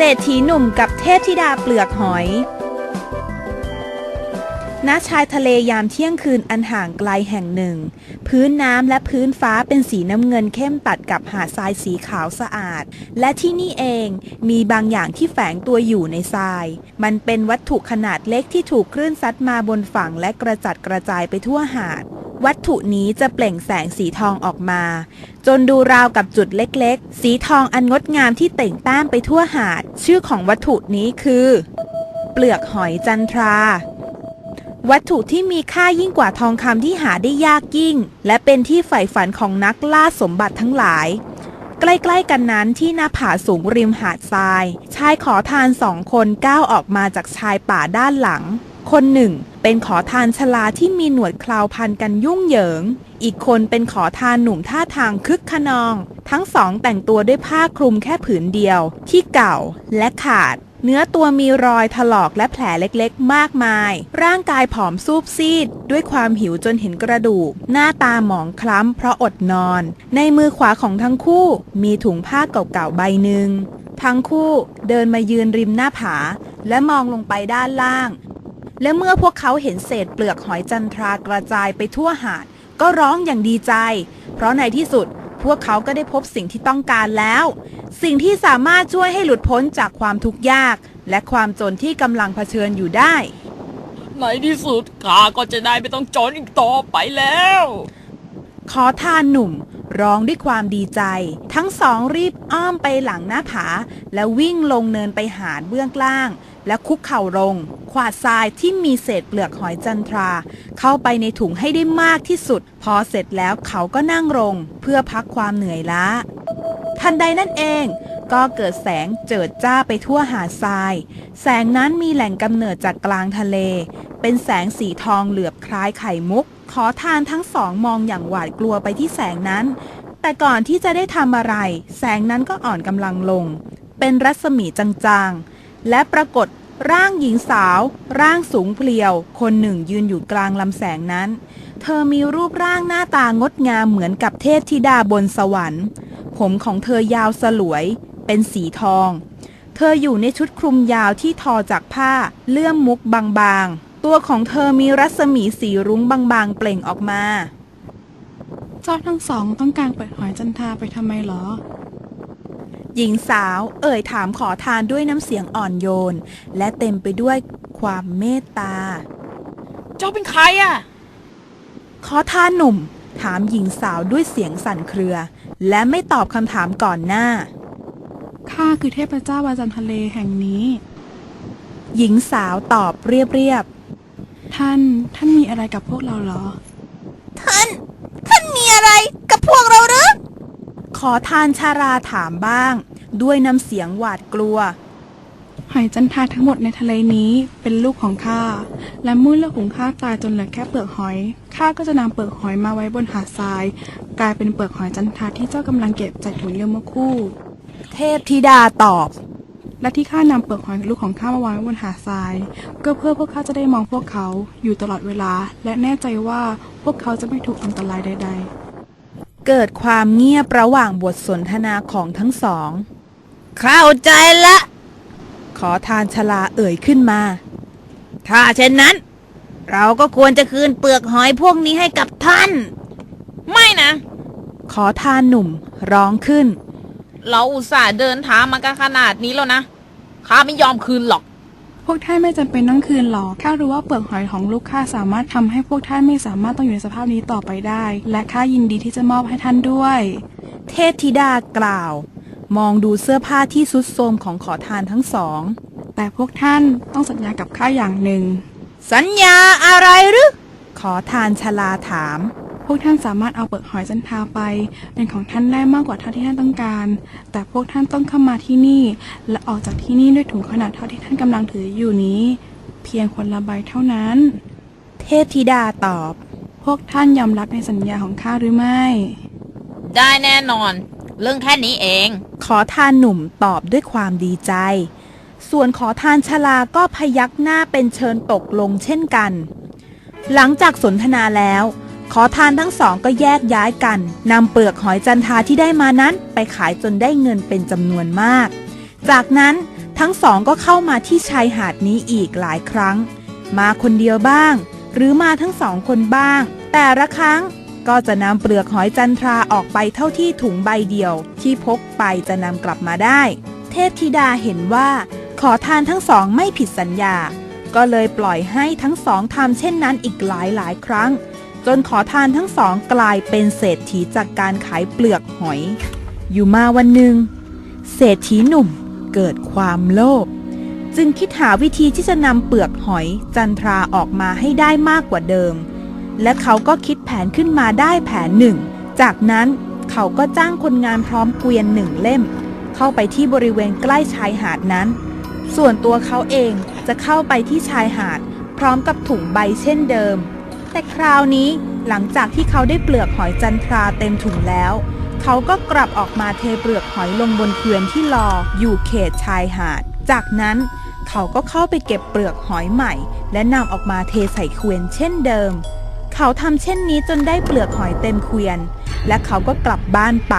เศรษฐีหนุ่มกับเทพธิดาเปลือกหอยณชายทะเลยามเที่ยงคืนอันห่างไกลแห่งหนึ่ง พื้นน้ำและพื้นฟ้าเป็นสีน้ำเงินเข้มตัดกับหาดทรายสีขาวสะอาด และที่นี่เองมีบางอย่างที่แฝงตัวอยู่ในทราย มันเป็นวัตถุขนาดเล็กที่ถูกคลื่นซัดมาบนฝั่งและกระจัดกระจายไปทั่วหาด วัตถุนี้จะเปล่งแสงสีทองออกมา จนดูราวกับจุดเล็กๆ สีทองอันงดงามที่เต่งต้านไปทั่วหาด ชื่อของวัตถุนี้คือ เปลือกหอยจันทรา วัตถุที่มีค่ายิ่งกว่าทองคำที่หาได้ยากยิ่ง และเป็นที่ใฝ่ฝันของนักล่าสมบัติทั้งหลาย ใกล้ ๆ กันนั้นที่หน้าผาสูงริมหาดทราย ชายขอทานสองคนก้าวออกมาจากชายป่าด้านหลัง คนหนึ่ง เป็นขอทานชลาที่มีหนวดเคราวพันกันยุ่งเหยิง อีกคนเป็นขอทานหนุ่มท่าทางคึกขนอง ทั้งสองแต่งตัวด้วยผ้าคลุมแค่ผืนเดียว ที่เก่าและขาด เนื้อตัวมีรอยถลอกและแผลเล็กๆ มากมาย ร่างกายผอมซูบซีด ด้วยความหิวจนเห็นกระดูก หน้าตาหมองคล้ำเพราะอดนอน ในมือขวาของทั้งคู่ มีถุงผ้าเก่าๆใบหนึ่งทั้งคู่เดินมายืนริมหน้าผา และมองลงไปด้านล่าง และเมื่อพวกเขาเห็นเศษเปลือกหอยจันทรากระจายไปทั่วหาด ก็ร้องอย่างดีใจ เพราะในที่สุดพวกเขาก็ได้พบสิ่งที่ต้องการแล้ว สิ่งที่สามารถช่วยให้หลุดพ้นจากความทุกข์ยาก และความจนที่กำลังเผชิญอยู่ได้ ในที่สุดข้าก็จะได้ไม่ต้องจนอีกต่อไปแล้ว ขอทานหนุ่ม ร้องด้วยความดีใจ ทั้งสองรีบอ้อมไปหลังหน้าผา แล้ววิ่งลงเนินไปหาดเบื้องล่าง และคุกเข่าลง ขวาดทรายที่มีเศษเปลือกหอยจันทรา เข้าไปในถุงให้ได้มากที่สุด พอเสร็จแล้วเขาก็นั่งลง เพื่อพักความเหนื่อยล้า ทันใดนั่นเองก็เกิดแสงเจิดจ้าไปทั่วหาดทราย แสงนั้นมีแหล่งกำเนิดจากกลางทะเล เป็นแสงสีทองเหลือบคล้ายไข่มุก ขอทานทั้งสองมองอย่างหวาดกลัวไปที่แสงนั้น แต่ก่อนที่จะได้ทำอะไร แสงนั้นก็อ่อนกำลังลง เป็นรัศมีจางๆ และปรากฏร่างหญิงสาว ร่างสูงเพลียว คนหนึ่งยืนอยู่กลางลำแสงนั้น เธอมีรูปร่างหน้าตางดงามเหมือนกับเทพธิดาบนสวรรค์ ผมของเธอยาวสลวย เป็นสีทอง เธออยู่ในชุดคลุมยาวที่ทอจากผ้าเลื่อมมุกบางๆ ตัวของเธอมีรัศมีสีรุ้งบางๆ เปล่งออกมา เจ้าทั้งสองต้องการเปิดหอยจันทราไปทำไมเหรอ หญิงสาวเอ่ยถามขอทานด้วยน้ำเสียงอ่อนโยน และเต็มไปด้วยความเมตตา เจ้าเป็นใครอะ ขอทานหนุ่ม ถามหญิงสาวด้วยเสียงสั่นเครือ และไม่ตอบคำถามก่อนหน้า ข้าคือเทพเจ้าวาจันทะเลแห่งนี้ หญิงสาวตอบเรียบ ท่าน ท่านมีอะไรกับพวกเราเหรอๆท่าน ท่านมีอะไรกับพวกเราหรือ ขอทานชาราถามบ้าง ด้วยน้ำเสียงหวาดกลัว หอยจันทราทั้งหมดในทะเลนี้เป็นลูกของข้า และเมื่อลูกของข้าตายจนเหลือแค่เปลือกหอย ข้าก็จะนำเปลือกหอยมาไว้บนหาดทราย กลายเป็นเปลือกหอยจันทราที่เจ้ากำลังเก็บจากถุงเยื่อเมื่อครู่ เทพธิดาตอบ และที่ข้านำเปลือกหอยลูกของข้ามาวางไว้บนหาดทราย ก็เพื่อพวกข้าจะได้มองพวกเขาอยู่ตลอดเวลา และแน่ใจว่าพวกเขาจะไม่ถูกอันตรายใด ๆ เกิดความเงียบระหว่างบทสนทนาของทั้งสอง เข้าใจละ ขอทานชลาเอ่ยขึ้นมา ถ้าเช่นนั้น เราก็ควรจะคืนเปลือกหอยพวกนี้ให้กับท่าน ไม่นะ ขอทานหนุ่มร้องขึ้น เราอุตส่าห์เดินทางมากันขนาดนี้แล้วนะข้าไม่ยอมคืนหรอก พวกท่านไม่จำเป็นต้องคืนหรอกข้ารู้ว่าเปลือกหอยของลูกข้าสามารถทำให้พวกท่านไม่สามารถต้องอยู่ในสภาพนี้ต่อไปได้ และข้ายินดีที่จะมอบให้ท่านด้วย เทพธิดากล่าว มองดูเสื้อผ้าที่สุดโทรมของขอทานทั้งสอง แต่พวกท่านต้องสัญญากับข้าอย่างหนึ่ง สัญญาอะไรหรือ ขอทานชลาถาม พวกท่านสามารถเอาเปลือกหอยจันทราไป เป็นของท่านได้มากกว่าเท่าที่ท่านต้องการ แต่พวกท่านต้องเข้ามาที่นี่ และออกจากที่นี่ด้วยถุงขนาดเท่าที่ท่านกำลังถืออยู่นี้ เพียงคนละใบเท่านั้น เทพธิดาตอบ พวกท่านยอมรับในสัญญาของข้าหรือไม่ ได้แน่นอน เรื่องแค่นี้เอง ขอทานหนุ่มตอบด้วยความดีใจ ส่วนขอทานชลาก็พยักหน้าเป็นเชิญตกลงเช่นกัน หลังจากสนทนาแล้ว ขอทานทั้งสองก็แยกย้ายกันนำเปลือกหอยจันทราที่ได้มานั้นไปขายจนได้เงินเป็นจำนวนมาก จากนั้นทั้งสองก็เข้ามาที่ชายหาดนี้อีกหลายครั้ง มาคนเดียวบ้าง หรือมาทั้งสองคนบ้าง แต่ละครั้งก็จะนำเปลือกหอยจันทราออกไปเท่าที่ถุงใบเดียว ที่พกไปจะนำกลับมาได้ เทพธิดาเห็นว่า ขอทานทั้งสองไม่ผิดสัญญา ก็เลยปล่อยให้ทั้งสองทำเช่นนั้นอีกหลายหลายครั้ง จนขอทานทั้งสองกลายเป็นเศรษฐีจากการขายเปลือกหอย อยู่มาวันหนึ่งเศรษฐีหนุ่มเกิดความโลภจึงคิดหาวิธีที่จะนำเปลือกหอยจันทราออกมาให้ได้มากกว่าเดิม และเขาก็คิดแผนขึ้นมาได้แผนหนึ่ง จากนั้นเขาก็จ้างคนงานพร้อมเกวียนหนึ่งเล่ม เข้าไปที่บริเวณใกล้ชายหาดนั้น ส่วนตัวเขาเองจะเข้าไปที่ชายหาด พร้อมกับถุงใบเช่นเดิม แต่คราวนี้หลังจากที่เขาได้เปลือกหอยจันทราเต็มถุงแล้ว เขาก็กลับออกมาเทเปลือกหอยลงบนเกวียนที่รออยู่เขตชายหาด จากนั้นเขาก็เข้าไปเก็บเปลือกหอยใหม่ และนำออกมาเทใส่เกวียนเช่นเดิม เขาทำเช่นนี้จนได้เปลือกหอยเต็มเกวียน และเขาก็กลับบ้านไป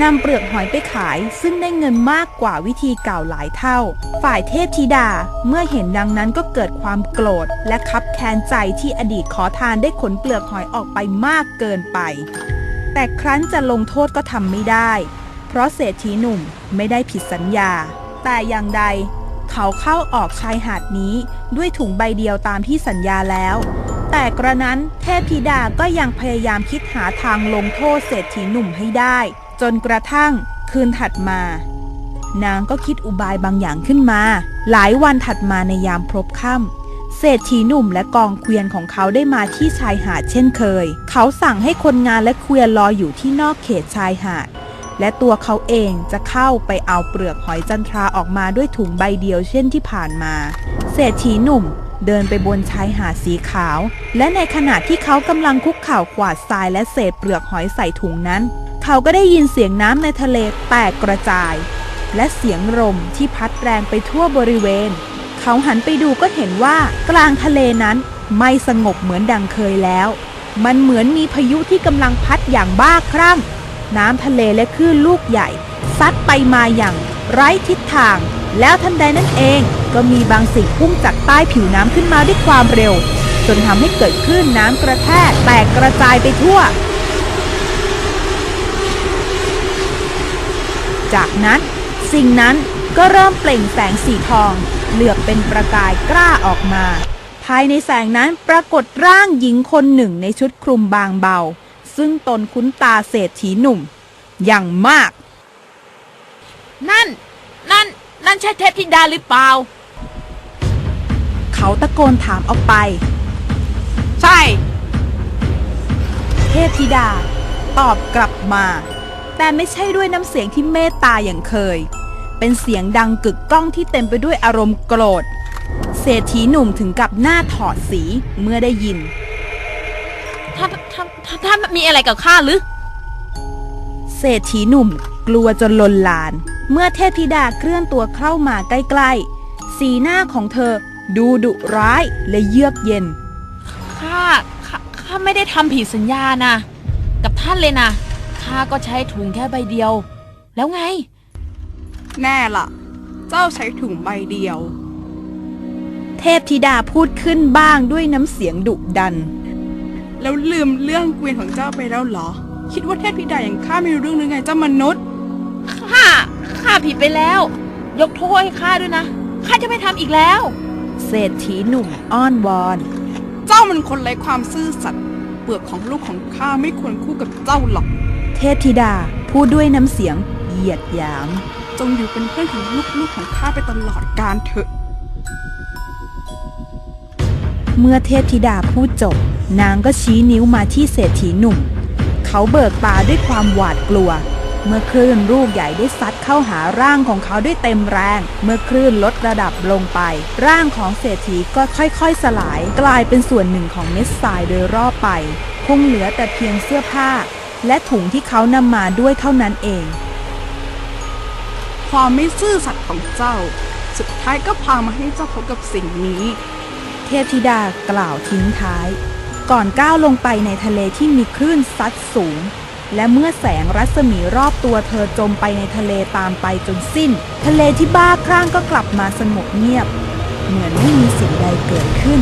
นำเปลือกหอยไปขายซึ่งได้เงินมากกว่าวิธีเก่าหลายเท่า ฝ่ายเทพธิดาเมื่อเห็นดังนั้นก็เกิดความโกรธ และคับแค้นใจที่อดีตขอทานได้ขนเปลือกหอยออกไปมากเกินไป แต่ครั้นจะลงโทษก็ทำไม่ได้ เพราะเศรษฐีหนุ่มไม่ได้ผิดสัญญา แต่อย่างใด เขาเข้าออกชายหาดนี้ด้วยถุงใบเดียวตามที่สัญญาแล้วแต่กระนั้นเทพธิดาก็ยังพยายามคิดหาทางลงโทษเศรษฐีหนุ่มให้ได้ จนกระทั่งคืนถัดมา นางก็คิดอุบายบางอย่างขึ้นมา หลายวันถัดมาในยามพลบค่ำเศรษฐีหนุ่มและกองเกวียนของเขาได้มาที่ชายหาดเช่นเคย เขาสั่งให้คนงานและเกวียนรออยู่ที่นอกเขตชายหาด และตัวเขาเองจะเข้าไปเอาเปลือกหอยจันทราออกมาด้วยถุงใบเดียวเช่นที่ผ่านมา เศรษฐีหนุ่มเดินไปบนชายหาดสีขาว และในขณะที่เขากำลังคุกเข่ากวาดทรายและเศษเปลือกหอยใส่ถุงนั้น เขาก็ได้ยินเสียงน้ำในทะเลแตกกระจาย และเสียงลมที่พัดแรงไปทั่วบริเวณ เขาหันไปดูก็เห็นว่ากลางทะเลนั้นไม่สงบเหมือนดังเคยแล้ว มันเหมือนมีพายุที่กำลังพัดอย่างบ้าคลั่ง น้ำทะเลและคลื่นลูกใหญ่ ซัดไปมาอย่างไร้ทิศทาง แล้วทันใดนั้นเองก็มีบางสิ่งพุ่งจากใต้ผิวน้ำขึ้นมาด้วยความเร็ว จนทำให้เกิดคลื่นน้ำกระแทกแตกกระจายไปทั่ว จากนั้น สิ่งนั้นก็เริ่มเปล่งแสงสีทอง เหลือบเป็นประกายกล้าออกมา ภายในแสงนั้นปรากฏร่างหญิงคนหนึ่งในชุดคลุมบางเบา ซึ่งตนคุ้นตาเศรษฐีหนุ่ม อย่างมาก นั่น นั่น นั่นใช่เทพธิดาหรือเปล่า เขาตะโกนถามออกไป ใช่ เทพธิดา ตอบกลับมา แต่ไม่ใช่ด้วยน้ำเสียงที่เมตตาอย่างเคย เป็นเสียงดังกึกก้องที่เต็มไปด้วยอารมณ์โกรธ เศรษฐีหนุ่มถึงกับหน้าถอดสีเมื่อได้ยิน ท่านท่านท่านท่านมีอะไรกับข้าหรือ เศรษฐีหนุ่มกลัวจนลนลาน เมื่อเทพธิดาเคลื่อนตัวเข้ามาใกล้ๆ สีหน้าของเธอดูดุร้ายและเยือกเย็น ข้าข้าข้าไม่ได้ทำผิดสัญญานะ กับท่านเลยนะ ข้าก็ใช้ถุงแค่ใบเดียว แล้วไง แน่ล่ะ เจ้าใช้ถุงใบเดียว เทพธิดาพูดขึ้นบ้างด้วยน้ำเสียงดุดัน แล้วลืมเรื่องเกวียนของเจ้าไปแล้วเหรอ คิดว่าเทพธิดาอย่างข้าไม่รู้เรื่องหรือไงเจ้ามนุษย์ข้าข้าผิดไปแล้ว ยกโทษให้ข้าด้วยนะข้าจะไม่ทำอีกแล้ว เศรษฐีหนุ่มอ้อนวอน เจ้ามันคนไร้ความซื่อสัตย์เปลือกของลูกของข้าไม่ควรคู่กับเจ้าหรอกเทพธิดา พูดด้วยน้ำเสียงเหยียดหยาม จงอยู่เป็นเพื่อนของลูกๆของข้าไปตลอดกาลเถอะ เมื่อเทพธิดาพูดจบ นางก็ชี้นิ้วมาที่เศรษฐีหนุ่ม เขาเบิกตาด้วยความหวาดกลัว เมื่อคลื่นลูกใหญ่ได้ซัดเข้าหาร่างของเขาด้วยเต็มแรง เมื่อคลื่นลดระดับลงไป ร่างของเศรษฐีก็ค่อยๆ สลาย กลายเป็นส่วนหนึ่งของเม็ดทรายโดยรอบไป คงเหลือแต่เพียงเสื้อผ้า และถุงที่เขานำมาด้วยเท่านั้นเอง ความไม่ซื่อสัตย์ของเจ้า สุดท้ายก็พามาให้เจ้าพบกับสิ่งนี้ เทพธิดากล่าวทิ้งท้าย ก่อนก้าวลงไปในทะเลที่มีคลื่นซัดสูง และเมื่อแสงรัศมีรอบตัวเธอจมไปในทะเลตามไปจนสิ้น ทะเลที่บ้าคลั่งก็กลับมาสงบเงียบ เหมือนไม่มีสิ่งใดเกิดขึ้น